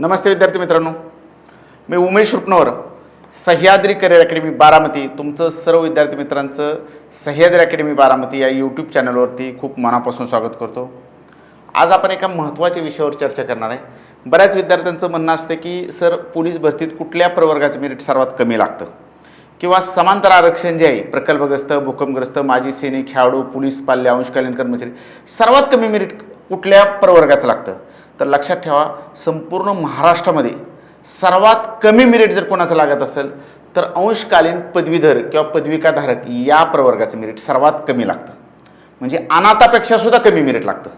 नमस्ते विद्यार्थी मित्रांनो. मी उमेश रुपनवर सह्याद्री करिअर अकॅडमी बारामती तुमचं सर्व विद्यार्थी मित्रांचं सह्याद्री अकॅडमी बारामती या यूट्यूब चॅनलवरती खूप मनापासून स्वागत करतो. आज आपण एका महत्त्वाच्या विषयावर चर्चा करणार आहे. बऱ्याच विद्यार्थ्यांचं म्हणणं असतं की सर पोलीस भरतीत कुठल्या प्रवर्गाचं मेरिट सर्वात कमी लागतं? किंवा समांतर आरक्षण जे आहे प्रकल्पग्रस्त भूकंपग्रस्त माजी सैनिक खेळाडू पोलीस पाल्य अंशकालीन कर्मचारी सर्वात कमी मेरिट कुठल्या प्रवर्गाचं लागतं? तर लक्षात ठेवा संपूर्ण महाराष्ट्रामध्ये सर्वात कमी मिरिट जर कोणाचं लागत असेल तर अंशकालीन पदवीधर किंवा पदविकाधारक या प्रवर्गाचं मिरिट सर्वात कमी लागतं. म्हणजे अनाथापेक्षा सुद्धा कमी मिरिट लागतं.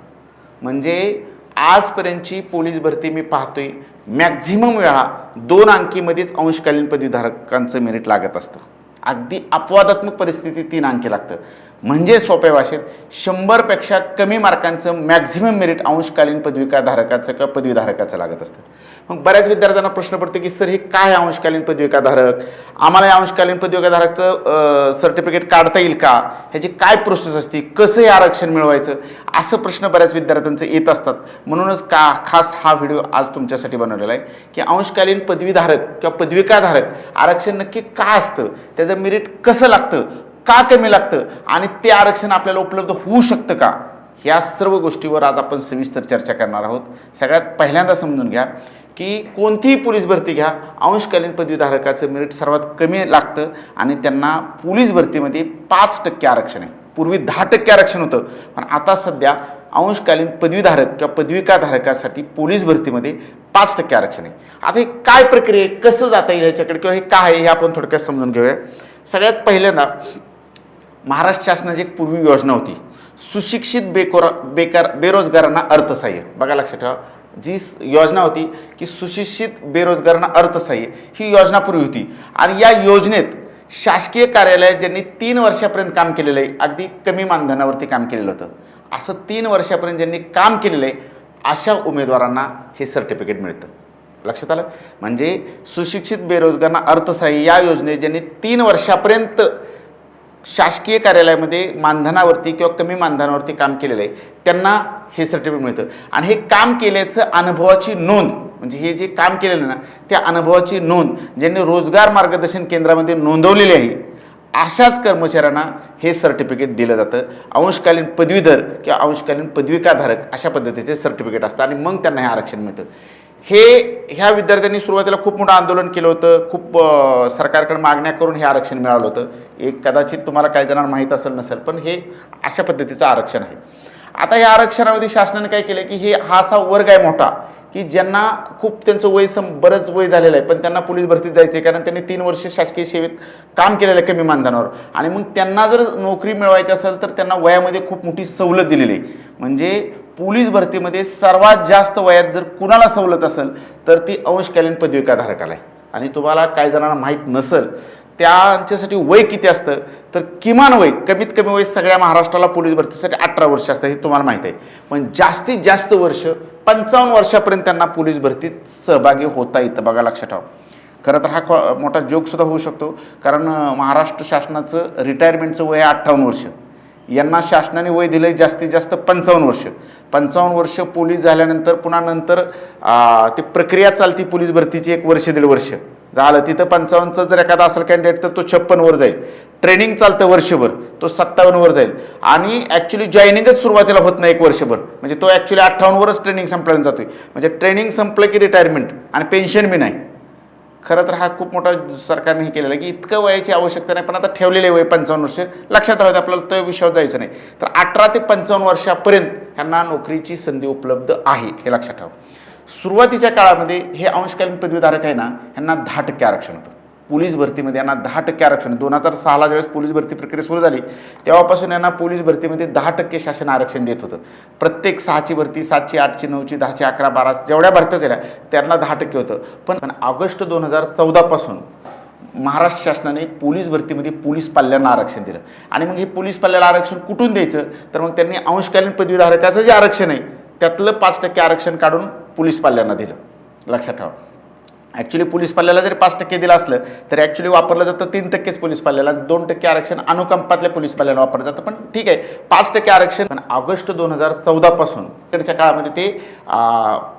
म्हणजे आजपर्यंतची पोलीस भरती मी पाहतोय मॅक्झिमम वेळा दोन अंकीमध्येच अंशकालीन पदवीधारकांचं मेरिट लागत असतं. अगदी अपवादात्मक परिस्थितीत तीन अंकी लागतं. म्हणजे सोप्या भाषेत शंभरपेक्षा कमी मार्कांचं मॅक्झिमम मेरिट अंशकालीन पदविकाधारकाचं किंवा पदवीधारकाचं लागत असतं. मग बऱ्याच विद्यार्थ्यांना प्रश्न पडतो की सर हे काय अंशकालीन पदविकाधारक? आम्हाला या अंशकालीन पदविकाधारकचं सर्टिफिकेट काढता येईल का? ह्याची काय प्रोसेस असते? कसं हे आरक्षण मिळवायचं? असं प्रश्न बऱ्याच विद्यार्थ्यांचं येत असतात. म्हणूनच का खास हा व्हिडिओ आज तुमच्यासाठी बनवलेला आहे की अंशकालीन पदवीधारक किंवा पदविकाधारक आरक्षण नक्की का असतं? त्याचं मेरिट कसं लागतं? का कमी लागतं? आणि ते आरक्षण आपल्याला उपलब्ध होऊ शकतं का? ह्या सर्व गोष्टीवर आज आपण सविस्तर चर्चा करणार आहोत. सगळ्यात पहिल्यांदा समजून घ्या की कोणतीही पोलीस भरती घ्या. अंशकालीन पदवीधारकाचं मेरिट सर्वात कमी लागतं आणि त्यांना पोलीस भरतीमध्ये पाच टक्के आरक्षण आहे. पूर्वी दहा टक्के आरक्षण होतं. पण आता सध्या अंशकालीन पदवीधारक किंवा पदविकाधारकासाठी पोलीस भरतीमध्ये पाच टक्के आरक्षण आहे. आता हे काय प्रक्रिया आहे? कसं जाता येईल ह्याच्याकडे? किंवा हे काय आहे? हे आपण थोडक्यात समजून घेऊया. सगळ्यात पहिल्यांदा महाराष्ट्र शासनाची एक पूर्वी योजना होती. सुशिक्षित बेकोरा बेकार बेरोजगारांना अर्थसहाय्य. बघा लक्षात ठेवा. जी योजना होती की सुशिक्षित बेरोजगारांना अर्थसहाय्य ही योजना पूर्वी होती. आणि या योजनेत शासकीय कार्यालयात ज्यांनी तीन वर्षापर्यंत काम केलेलं आहे अगदी कमी मानधनावरती काम केलेलं होतं. असं तीन वर्षापर्यंत ज्यांनी काम केलेलं आहे अशा उमेदवारांना हे सर्टिफिकेट मिळतं. लक्षात आलं? म्हणजे सुशिक्षित बेरोजगारांना अर्थसहाय्य या योजनेत ज्यांनी तीन वर्षापर्यंत शासकीय कार्यालयामध्ये मानधनावरती किंवा कमी मानधनावरती काम केलेलं आहे. त्यांना हे सर्टिफिकेट मिळतं. आणि हे काम केल्याचं अनुभवाची नोंद म्हणजे हे जे काम केलेलं ना त्या अनुभवाची नोंद ज्यांनी रोजगार मार्गदर्शन केंद्रामध्ये नोंदवलेली आहे अशाच कर्मचाऱ्यांना हे सर्टिफिकेट दिलं जातं. अंशकालीन पदवीधर किंवा अंशकालीन पदविकाधारक अशा पद्धतीचे सर्टिफिकेट असतं आणि मग त्यांना हे आरक्षण मिळतं. हे ह्या विद्यार्थ्यांनी सुरुवातीला खूप मोठं आंदोलन केलं होतं. खूप सरकारकडे मागण्या करून हे आरक्षण मिळालं होतं. एक कदाचित तुम्हाला काही जणांना माहीत असेल नसेल पण हे अशा पद्धतीचं आरक्षण आहे. आता या आरक्षणामध्ये शासनाने काय केलं की हे हा असा वर्ग आहे मोठा की ज्यांना खूप त्यांचं वय सम बरंच वय झालेलं आहे पण त्यांना पोलीस भरतीत जायचं आहे कारण त्यांनी तीन वर्ष शासकीय सेवेत काम केलेलं आहे कमी मानधनावर. आणि मग त्यांना जर नोकरी मिळवायची असेल तर त्यांना वयामध्ये खूप मोठी सवलत दिलेली आहे. म्हणजे पोलीस भरतीमध्ये सर्वात जास्त वयात जर कुणाला सवलत असेल तर ती अंशकालीन पदविकाधारकाला आहे. आणि तुम्हाला काही जणांना माहीत नसेल त्यांच्यासाठी वय किती असतं तर किमान वय कमीत कमी वय सगळ्या महाराष्ट्राला पोलीस भरतीसाठी अठरा वर्ष असतं हे तुम्हाला माहीत आहे. पण जास्तीत जास्त वर्ष पंचावन्न वर्षापर्यंत त्यांना पोलीस भरतीत सहभागी होता येतं बघा लक्षात ठेवा. खरं तर हा मोठा जोकसुद्धा होऊ शकतो कारण महाराष्ट्र शासनाचं रिटायरमेंटचं वय आहे अठ्ठावन्न वर्ष. यांना शासनाने वय दिलं आहे जास्तीत जास्त पंचावन्न वर्ष. पंचावन्न वर्ष पोलीस झाल्यानंतर पुन्हा नंतर ते प्रक्रिया चालती पोलीस भरतीची एक वर्ष दीड वर्ष. झालं तिथं पंचावन्नचं जर एखादा असेल कॅन्डिडेट तर तो छप्पनवर जाईल. ट्रेनिंग चालतं वर्षभर तो सत्तावन्नवर जाईल. आणि ॲक्च्युली जॉईनिंगच सुरुवातीला होत नाही एक वर्षभर. म्हणजे तो ॲक्च्युली अठ्ठावन्नवरच ट्रेनिंग संपल्यानं जातोय. म्हणजे ट्रेनिंग संपलं की रिटायरमेंट आणि पेन्शन बी नाही. खरं तर हा खूप मोठा सरकारने हे केलेला आहे की इतकं वयाची आवश्यकता नाही पण आता ठेवलेले वय पंचावन्न वर्ष. लक्षात राहते आपल्याला तो विषयावर जायचं नाही. तर अठरा ते पंचावन्न वर्षापर्यंत ह्यांना नोकरीची संधी उपलब्ध आहे हे लक्षात ठेवा. सुरुवातीच्या काळामध्ये हे अंशकालीन पदवीधारक आहे ना ह्यांना दहा टक्के आरक्षण होतं. पोलीस भरतीमध्ये यांना दहा टक्के आरक्षण. दोन हजार सहाला ज्यावेळेस पोलीस भरती प्रक्रिया सुरू झाली तेव्हापासून यांना पोलीस भरतीमध्ये दहा टक्के शासन आरक्षण देत होतं. प्रत्येक सहाची भरती सातची आठची नऊची दहाची अकरा बारा जेवढ्या भरत्या झाल्या त्यांना दहा टक्के होतं. पण पण ऑगस्ट दोन हजार चौदापासून महाराष्ट्र शासनाने पोलीस भरतीमध्ये पोलीस पाल्यांना आरक्षण दिलं. आणि मग हे पोलीस पाल्याला आरक्षण कुठून द्यायचं? तर मग त्यांनी अंशकालीन पदवीधारकाचं जे आरक्षण आहे त्यातलं पाच टक्के आरक्षण काढून पोलीस पाल्यांना दिलं. लक्षात ठेवा. ॲक्च्युली पोलीस पाल्याला जरी पाच टक्के दिलं असलं तर ॲक्च्युली वापरलं जातं तीन टक्केच पोलीस पाल्याला. दोन टक्के आरक्षण अनुकंपातल्या पोलीस पाल्याला वापरलं जातं. पण ठीक आहे पाच टक्के आरक्षण पण ऑगस्ट दोन हजार चौदापासून इकडच्या काळामध्ये ते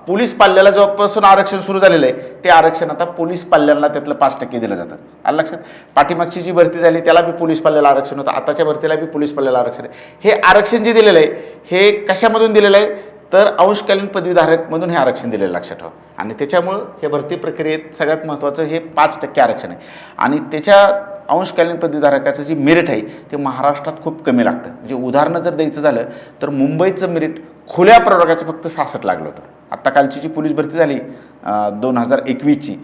पोलीस पाल्याला जेव्हापासून आरक्षण सुरू झालेलं आहे ते आरक्षण आता पोलीस पाल्यांना त्यातलं पाच टक्के दिलं जातं. आलं लक्षात? पाठीमागची जी भरती झाली त्याला बी पोलीस पाल्याला आरक्षण होतं. आताच्या भरतीला बी पोलीस पाल्याला आरक्षण आहे. हे आरक्षण जे दिलेलं आहे हे कशामधून दिलेलं आहे? तर अंशकालीन पदवीधारकमधून हे आरक्षण दिलेलं लक्षात ठेवा. आणि त्याच्यामुळं हे भरती प्रक्रियेत सगळ्यात महत्त्वाचं हे पाच टक्के आरक्षण आहे. आणि त्याच्या अंशकालीन पदवीधारकाचं जी मेरिट आहे ते महाराष्ट्रात खूप कमी लागतं. म्हणजे उदाहरणं जर द्यायचं झालं तर मुंबईचं मेरिट खुल्या प्रवर्गाचं फक्त सासष्ट लागलं होतं. आत्ता कालची जी पोलीस भरती झाली दोन हजार एकवीसची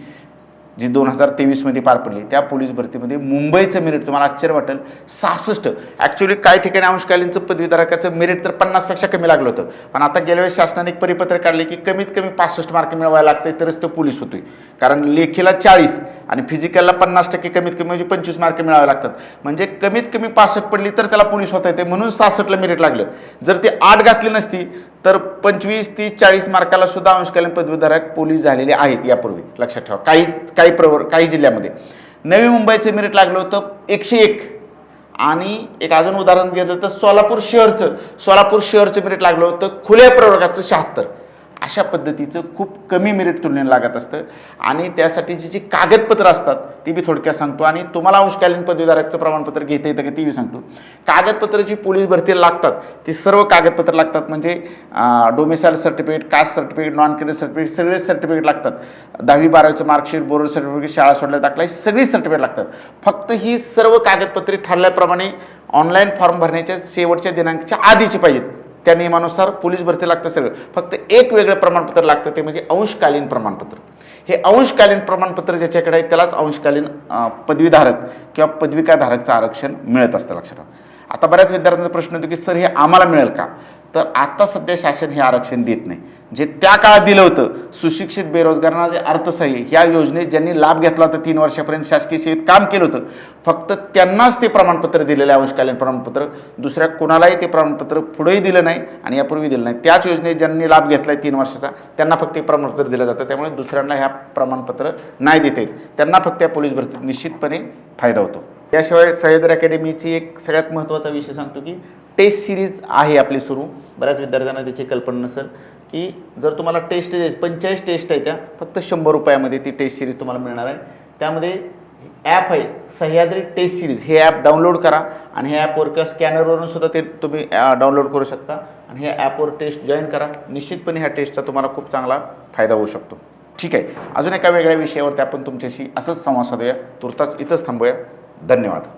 जी दोन हजार तेवीसमध्ये पार पडली त्या पोलीस भरतीमध्ये मुंबईचं मेरिट तुम्हाला आश्चर्य वाटेल. सहासष्ट. ॲक्च्युली काही ठिकाणी अंशकालीनचं पदवीधारकाचं मेरिट तर पन्नासपेक्षा कमी लागलं होतं. पण आता गेल्या वेळेस शासनाने एक परिपत्रक काढले की कमीत कमी पासष्ट मार्क मिळवायला लागते तरच तो पोलीस होतोय. कारण लेखीला चाळीस आणि फिजिकलला पन्नास टक्के कमीत कमी म्हणजे पंचवीस मार्क मिळावे लागतात. म्हणजे कमीत कमी पासष्ट पडली तर त्याला पोलीस होता येते म्हणून सहासष्टला मेरिट लागलं. जर ती आठ घातली नसती तर पंचवीस तीस चाळीस मार्काला सुद्धा अंशकालीन पदवीधारक पोलीस झालेले आहेत यापूर्वी. लक्षात ठेवा. काही काही प्रवर काही जिल्ह्यामध्ये. नवी मुंबईचं मेरिट लागलं होतं एकशे एक. आणि एक अजून उदाहरण घेतलं तर सोलापूर शहरचं सोलापूर शहरचं मेरिट लागलं होतं खुल्या प्रवर्गाचं शहात्तर. अशा पद्धतीचं खूप कमी मेरिट तुलनेनं लागत असतं. आणि त्यासाठीची जी कागदपत्र असतात ती बी थोडक्यात सांगतो. आणि तुम्हाला अंशकालीन पदवीधारकचं प्रमाणपत्र घेता येतं का ती बी सांगतो. कागदपत्र जी पोलीस भरतीला लागतात ती सर्व कागदपत्र लागतात. म्हणजे domicile certificate caste certificate non criminal certificate सगळे सर्टिफिकेट लागतात. दहावी बारावीचं मार्कशीट बोर्ड सर्टिफिकेट शाळा सोडल्या दाखला ही सगळी सर्टिफिकेट लागतात. फक्त ही सर्व कागदपत्रे ठरल्याप्रमाणे ऑनलाईन फॉर्म भरण्याच्या शेवटच्या दिनांकाच्या आधीची पाहिजेत. त्या नियमानुसार पोलीस भरती लागतं सगळं. फक्त एक वेगळं प्रमाणपत्र लागतं ते म्हणजे अंशकालीन प्रमाणपत्र. हे अंशकालीन प्रमाणपत्र ज्याच्याकडे आहे त्यालाच अंशकालीन पदवीधारक किंवा पदविकाधारकचं आरक्षण मिळत असतं लक्षात आता बऱ्याच विद्यार्थ्यांचा प्रश्न होतो की सर हे आम्हाला मिळेल का? तर आता सध्या शासन हे आरक्षण देत नाही. जे त्या काळात दिलं होतं सुशिक्षित बेरोजगारांना जे अर्थसहाय्य ह्या योजनेत ज्यांनी लाभ घेतला होता तीन वर्षापर्यंत शासकीय सेवेत काम केलं होतं फक्त त्यांनाच ते प्रमाणपत्र दिलेलं आहे अंशकालीन प्रमाणपत्र. दुसऱ्या कोणालाही ते प्रमाणपत्र पुढेही दिलं नाही आणि यापूर्वी दिलं नाही. त्याच योजनेत ज्यांनी लाभ घेतला आहे तीन वर्षाचा त्यांना फक्त हे प्रमाणपत्र दिलं जातं. त्यामुळे दुसऱ्यांना ह्या प्रमाणपत्र नाही देता येईल त्यांना फक्त या पोलीस भरतीत निश्चितपणे फायदा होतो. त्याशिवाय सह्याद्री अकॅडमीची एक सगळ्यात महत्त्वाचा विषय सांगतो की टेस्ट सिरीज आहे आपली सुरू. बऱ्याच विद्यार्थ्यांना त्याची कल्पना नसेल की जर तुम्हाला टेस्ट द्यायची पंचेचाळीस टेस्ट आहे त्या फक्त शंभर रुपयामध्ये ती टेस्ट सिरीज तुम्हाला मिळणार आहे. त्यामध्ये ॲप आहे सह्याद्री टेस्ट सिरीज. हे ॲप डाउनलोड करा आणि ह्या ॲपवर किंवा स्कॅनरवरून सुद्धा ते तुम्ही डाउनलोड करू शकता आणि ह्या ॲपवर टेस्ट जॉईन करा. निश्चितपणे ह्या टेस्टचा तुम्हाला खूप चांगला फायदा होऊ शकतो. ठीक आहे. अजून एका वेगळ्या विषयावरती आपण तुमच्याशी असंच संवाद साधूया. तुर्ताच इथंच थांबूया. धन्यवाद.